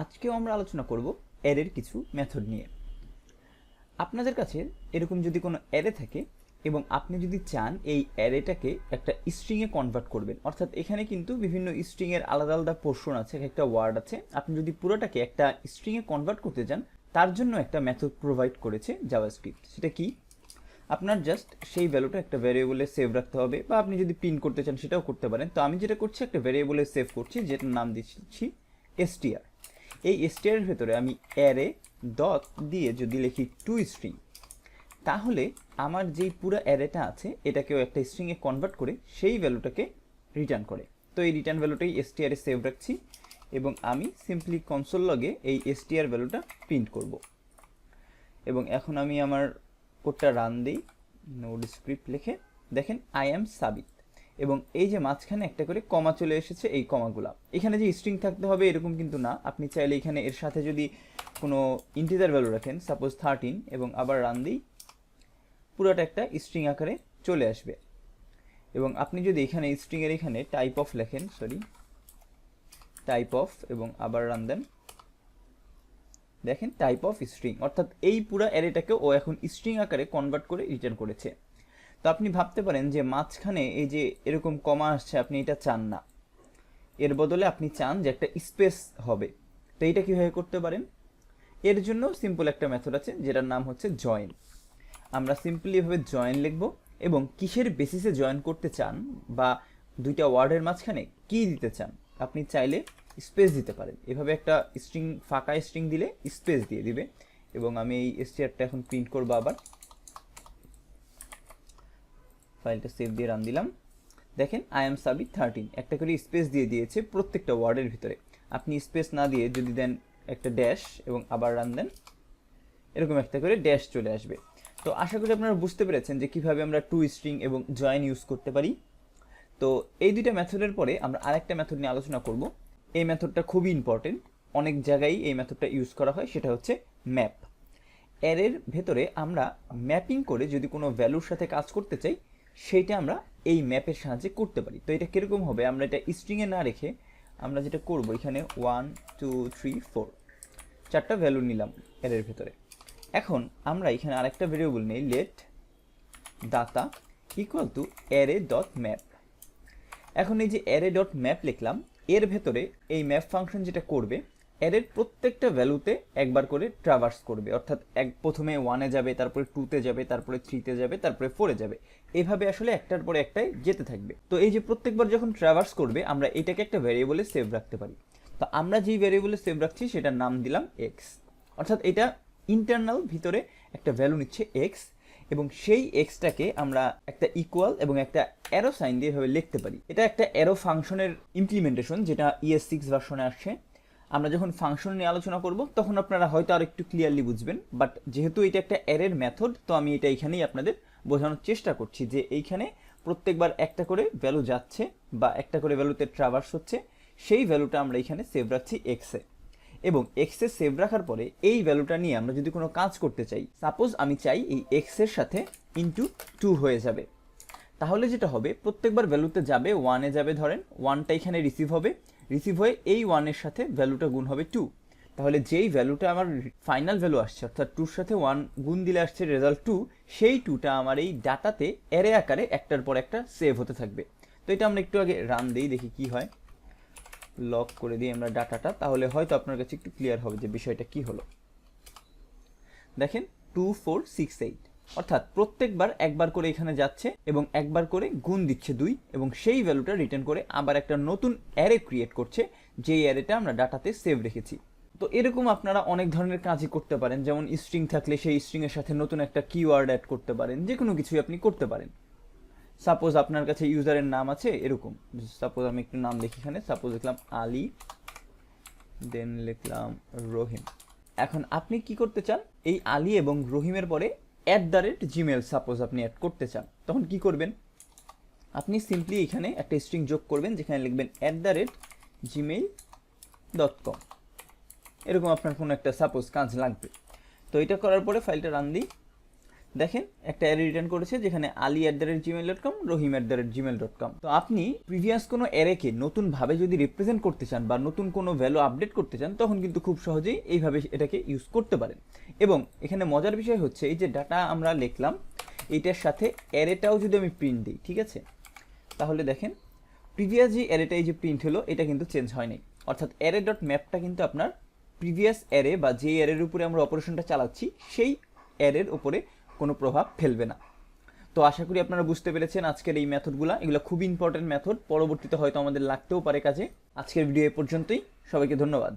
আজকেও আমরা আলোচনা করব অ্যারের কিছু মেথড নিয়ে। আপনাদের কাছে এরকম যদি কোনো অ্যারে থাকে এবং আপনি যদি চান এই অ্যারেটাকে একটা স্ট্রিংয়ে কনভার্ট করবেন, অর্থাৎ এখানে কিন্তু বিভিন্ন স্ট্রিংয়ের আলাদা আলাদা পোর্শন আছে একটা ওয়ার্ড আছে। আপনি যদি পুরোটাকে একটা স্ট্রিংয়ে কনভার্ট করতে চান, তার জন্য একটা মেথড প্রোভাইড করেছে জাভাস্ক্রিপ্ট সেটা কি? আপনার জাস্ট সেই ভ্যালুটা একটা ভ্যারিয়েবলে সেভ রাখতে হবে, বা আপনি যদি পিন করতে চান সেটাও করতে পারেন। তো আমি যেটা করছি, একটা ভ্যারিয়েবলে সেভ করছি, যেটার নাম দিচ্ছি এসটিআর এই এসটিআর এর ভেতরে আমি অ্যারে ডট দিয়ে যদি লিখি টু স্ট্রিং তাহলে আমার যেই পুরো অ্যারেটা আছে, এটাকেও একটা স্ট্রিংয়ে কনভার্ট করে সেই ভ্যালুটাকে রিটার্ন করে। তো এই রিটার্ন ভ্যালুটাই এসটিআরে সেভ রাখছি এবং আমি সিম্পলি কনসোল লগে এই এসটিআর ভ্যালুটা প্রিন্ট করব। এবং এখন আমি আমার কোডটা রান দিই নোড স্ক্রিপ্ট লিখে। দেখেন আই অ্যাম সাবিত এবং এই যে মাঝখানে একটা করে কমা চলে এসেছে এই কমাগুলা। এখানে যে স্ট্রিং থাকতে হবে এরকম কিন্তু না। আপনি চাইলে এখানে এর সাথে যদি কোনো ইন্টিজার ভ্যালু রাখেন সাপোজ থার্টিন এবং আবার রান দিই, পুরোটা একটা স্ট্রিং আকারে চলে আসবে। এবং আপনি যদি এখানে স্ট্রিংয়ের এখানে টাইপ অফ লেখেন সরি টাইপ অফ এবং আবার রান দেন, দেখেন টাইপ অফ স্ট্রিং অর্থাৎ এই পুরো অ্যারেটাকে ও এখন স্ট্রিং আকারে কনভার্ট করে রিটার্ন করেছে। তো আপনি ভাবতে পারেন যে মাঝখানে এই যে এরকম কমা আসছে, আপনি এটা চান না। এর বদলে আপনি চান যে একটা স্পেস হবে। তো এইটা কীভাবে করতে পারেন? এর জন্য সিম্পল একটা মেথড আছে, যেটার নাম হচ্ছে জয়েন। আমরা সিম্পলি এভাবে জয়েন লিখব এবং কিসের বেসিসে জয়েন করতে চান বা দুইটা ওয়ার্ডের মাঝখানে কি দিতে চান, আপনি চাইলে স্পেস দিতে পারেন। এভাবে একটা স্ট্রিং, ফাঁকা স্ট্রিং দিলে স্পেস দিয়ে দিবে। এবং আমি এই এসটিআরটা এখন প্রিন্ট করব আবার। ফাইলটা সেভ দিয়ে রান দিলাম। দেখেন আই এম সাবি থার্টিন একটা করে স্পেস দিয়ে দিয়েছে প্রত্যেকটা ওয়ার্ডের ভিতরে। আপনি স্পেস না দিয়ে যদি দেন একটা ড্যাশ এবং আবার রান দেন, এরকম একটা করে ড্যাশ চলে আসবে। তো আশা করি আপনারা বুঝতে পেরেছেন যে কীভাবে আমরা টু স্ট্রিং এবং জয়েন ইউজ করতে পারি। তো এই দুইটা মেথডের পরে আমরা আরেকটা মেথড নিয়ে আলোচনা করব। এই মেথডটা খুবই ইম্পর্টেন্ট অনেক জায়গায় এই মেথডটা ইউজ করা হয়, সেটা হচ্ছে ম্যাপ অ্যারের ভেতরে আমরা ম্যাপিং করে যদি কোনো ভ্যালুর সাথে কাজ করতে চাই সেইটা আমরা এই ম্যাপের সাহায্যে করতে পারি। তো এটা কীরকম হবে? আমরা এটা স্ট্রিংয়ে না রেখে আমরা যেটা করব এখানে ওয়ান টু থ্রি ফোর চারটা ভ্যালু নিলাম অ্যারের ভেতরে। এখন আমরা এখানে আরেকটা ভেরিয়েবল নেই let data equal to array dot map এখন এই যে অ্যারে ডট ম্যাপ লিখলাম, এর ভেতরে এই ম্যাপ ফাংশন যেটা করবে অ্যারের প্রত্যেকটা ভ্যালুতে একবার করে ট্রাভার্স করবে। অর্থাৎ এক প্রথমে ওয়ানে যাবে, তারপরে টুতে যাবে, তারপরে থ্রিতে যাবে, তারপরে ফোরে যাবে। এভাবে আসলে একটার পরে একটাই যেতে থাকবে। তো এই যে প্রত্যেকবার যখন ট্রাভার্স করবে, আমরা এটাকে একটা ভ্যারিয়েবলে সেভ রাখতে পারি। তো আমরা যেই ভ্যারিয়েবলে সেভ রাখছি, সেটার নাম দিলাম এক্স অর্থাৎ এটা ইন্টারনাল ভিতরে একটা ভ্যালু নিচ্ছে এক্স এবং সেই এক্সটাকে আমরা একটা ইকুয়াল এবং একটা অ্যারো সাইন দিয়ে এভাবে লিখতে পারি। এটা একটা অ্যারো ফাংশনের ইমপ্লিমেন্টেশন যেটা ইএস সিক্স ভার্সনে আসছে। আমরা যখন ফাংশন নিয়ে আলোচনা করব, তখন আপনারা হয়তো আর একটু ক্লিয়ারলি বুঝবেন। বাট যেহেতু এটা একটা অ্যারের মেথড তো আমি এটা এখানেই আপনাদের বোঝানোর চেষ্টা করছি যে এইখানে প্রত্যেকবার একটা করে ভ্যালু যাচ্ছে বা একটা করে ভ্যালুতে ট্রাভার্স হচ্ছে, সেই ভ্যালুটা আমরা এখানে সেভ রাখছি এক্সে এবং এক্সে সেভ রাখার পরে এই ভ্যালুটা নিয়ে আমরা যদি কোনো কাজ করতে চাই সাপোজ আমি চাই এই এক্সের সাথে ইন্টু টু হয়ে যাবে। তাহলে যেটা হবে, প্রত্যেকবার ভ্যালুতে যাবে ওয়ানে যাবে ধরেন ওয়ানটা এখানে রিসিভ হবে। রিসিভ হয়ে এই ওয়ানের সাথে ভ্যালুটা গুণ হবে টু তাহলে যেই ভ্যালুটা আমার ফাইনাল ভ্যালু আসছে, অর্থাৎ টুর সাথে ওয়ান গুণ দিলে আসছে রেজাল্ট টু সেই টুটা আমার এই ডাটাতে এরে আকারে একটার পর একটা সেভ হতে থাকবে। তো এটা আমরা একটু আগে রান দিই, দেখি কি হয়। লক করে দিই আমরা ডাটাটা, তাহলে হয়তো আপনার কাছে একটু ক্লিয়ার হবে যে বিষয়টা কি হলো। দেখেন টু ফোর সিক্স এইট অর্থাৎ প্রত্যেকবার একবার করে এখানে যাচ্ছে এবং একবার করে গুণ দিচ্ছে দুই এবং সেই ভ্যালুটা রিটার্ন করে আবার একটা নতুন অ্যারে ক্রিয়েট করছে, যেই অ্যারেটা আমরা ডাটাতে সেভ রেখেছি। তো এরকম আপনারা অনেক ধরনের কাজই করতে পারেন, যেমন স্ট্রিং থাকলে সেই স্ট্রিংয়ের সাথে নতুন একটা কিওয়ার্ড অ্যাড করতে পারেন যে কোনো কিছুই আপনি করতে পারেন। সাপোজ আপনার কাছে ইউজারের নাম আছে, এরকম। সাপোজ আমি একটু নাম লিখি এখানে সাপোজ লিখলাম আলী দেন লিখলাম রহিম। এখন আপনি কি করতে চান? এই আলী এবং রহিমের পরে at the rate Gmail suppose আপনি অ্যাড করতে চান, তখন কি করবেন? আপনি সিম্পলি এখানে একটা স্ট্রিং যোগ করবেন, যেখানে লিখবেন at the rate Gmail dot com এরকম আপনার কোনো একটা সাপোজ কাজ লাগবে। তো এটা করার পরে ফাইলটা রান দিই। দেখেন, একটা অ্যারে রিটার্ন করেছে যেখানে Ali at the rate Gmail dot com Rahim at the rate Gmail dot com তো আপনি প্রিভিয়াস কোনো অ্যারেকে নতুনভাবে যদি রিপ্রেজেন্ট করতে চান বা নতুন কোনো ভ্যালু আপডেট করতে চান, তখন কিন্তু খুব সহজেই এইভাবে এটাকে ইউজ করতে পারেন। এবং এখানে মজার বিষয় হচ্ছে, এই যে ডাটা আমরা লিখলাম, এইটার সাথে অ্যারেটাও যদি আমি প্রিন্ট দিই, ঠিক আছে? তাহলে দেখেন প্রিভিয়াস যে অ্যারেটা এই যে প্রিন্ট হলো, এটা কিন্তু চেঞ্জ হয়নি অর্থাৎ অ্যারে ডট ম্যাপটা কিন্তু আপনার প্রিভিয়াস অ্যারে বা যে অ্যারের উপরে আমরা অপারেশনটা চালাচ্ছি, সেই অ্যারের উপরে কোনো প্রভাব ফেলবে না। তো আশা করি আপনারা বুঝতে পেরেছেন আজকের এই মেথডগুলো। এগুলো খুব ইম্পর্টেন্ট মেথড। পরবর্তীতে হয়তো আমাদের লাগতেও পারে কাজে। আজকের ভিডিও এ পর্যন্তই। সবাইকে ধন্যবাদ।